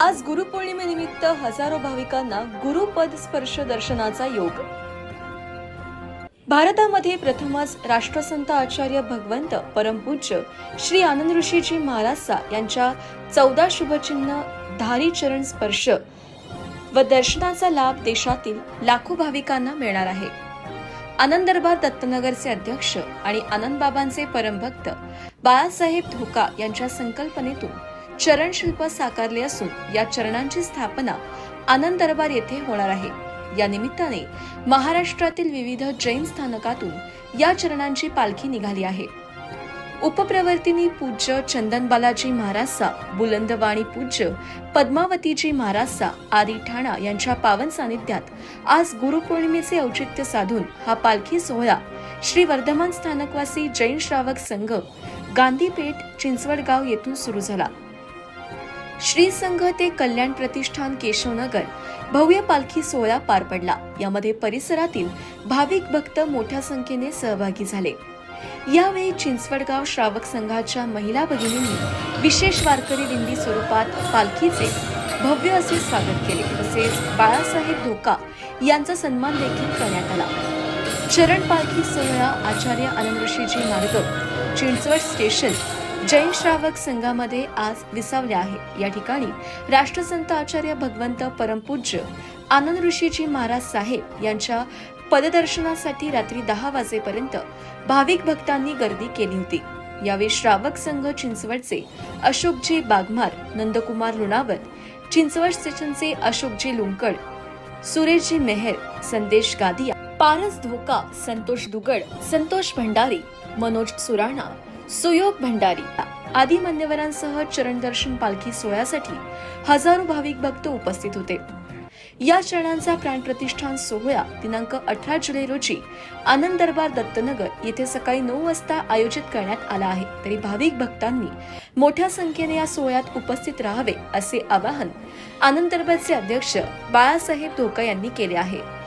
आज गुरुपौर्णिमेनिमित्त हजारो भाविकांना गुरुपद स्पर्श दर्शनाचा योग. भारतामध्ये प्रथमच राष्ट्रसंत आचार्य भगवंत परमपूज्य श्री आनंद ऋषीजी महाराजा यांच्या चौदा शुभचिन्ह धारी चरण स्पर्श व दर्शनाचा लाभ देशातील लाखो भाविकांना मिळणार आहे. आनंद दरबार दत्तनगरचे अध्यक्ष आणि आनंदबाबांचे परमभक्त बाळासाहेब धोका यांच्या संकल्पनेतून चरणशिल्प साकारले असून या चरणांची स्थापना आनंद दरबार येथे होणार आहे. या निमित्ताने महाराष्ट्रातील विविध जैन स्थानकातून या चरणांची पालखी निघाली आहे. उपप्रवर्तिनी पूज्य चंदन बालाजी महाराजचा बुलंदवाणी पूज्य पद्मावतीजी महाराजचा आदी ठाणा यांच्या पावन सानिध्यात आज गुरुपौर्णिमेचे औचित्य साधून हा पालखी सोहळा श्री वर्धमान स्थानकवासी जैन श्रावक संघ गांधीपेठ चिंचवडगाव येथून सुरू झाला. श्री संघ ते कल्याण प्रतिष्ठान केशवनगर भव्य पालखी सोहळा पार पडला. यामध्ये परिसरातील भाविक भक्त मोठ्या संख्येने सहभागी झाले. यावेळी चिंचवडगाव श्रावक संघाच्या महिला भगिनींनी विशेष वारकरी दिंडी स्वरूपात पालखीचे भव्य असे स्वागत केले. तसेच बाळासाहेब धोका यांचा सन्मान देखील करण्यात आला. चरण पालखी सोहळा आचार्य आनंद ऋषीजी मार्ग चिंचवड स्टेशन जैन श्रावक संघामध्ये आज विसावले आहे. या ठिकाणी राष्ट्रसंत आचार्य भगवंत परमपूज्य आनंद ऋषीजी महाराज साहेब यांच्या पददर्शनासाठी रात्री दहा वाजेपर्यंत भाविक भक्तांनी गर्दी केली होती. यावेळी श्रावक संघ चिंचवडचे अशोकजी बागमार नंदकुमार लुणावत चिंचवड स्टेशनचे अशोकजी लुंकड सुरेशजी मेहर संदेश गादिया पारस धोका संतोष दुगड संतोष भंडारी मनोज सुराणा सुयोग भंडारी. आदी मान्यवरांसह चरणदर्शन पालखी सोहळ्यासाठी हजारो भाविक भक्त उपस्थित होते. या चरणांचा प्राणप्रतिष्ठान सोहळा दिनांक अठरा जुलै रोजी आनंद दरबार दत्तनगर येथे सकाळी नऊ वाजता आयोजित करण्यात आला आहे. तरी भाविक भक्तांनी मोठ्या संख्येने या सोहळ्यात उपस्थित राहावे असे आवाहन आनंद दरबारचे अध्यक्ष बाळासाहेब धोका यांनी केले आहे.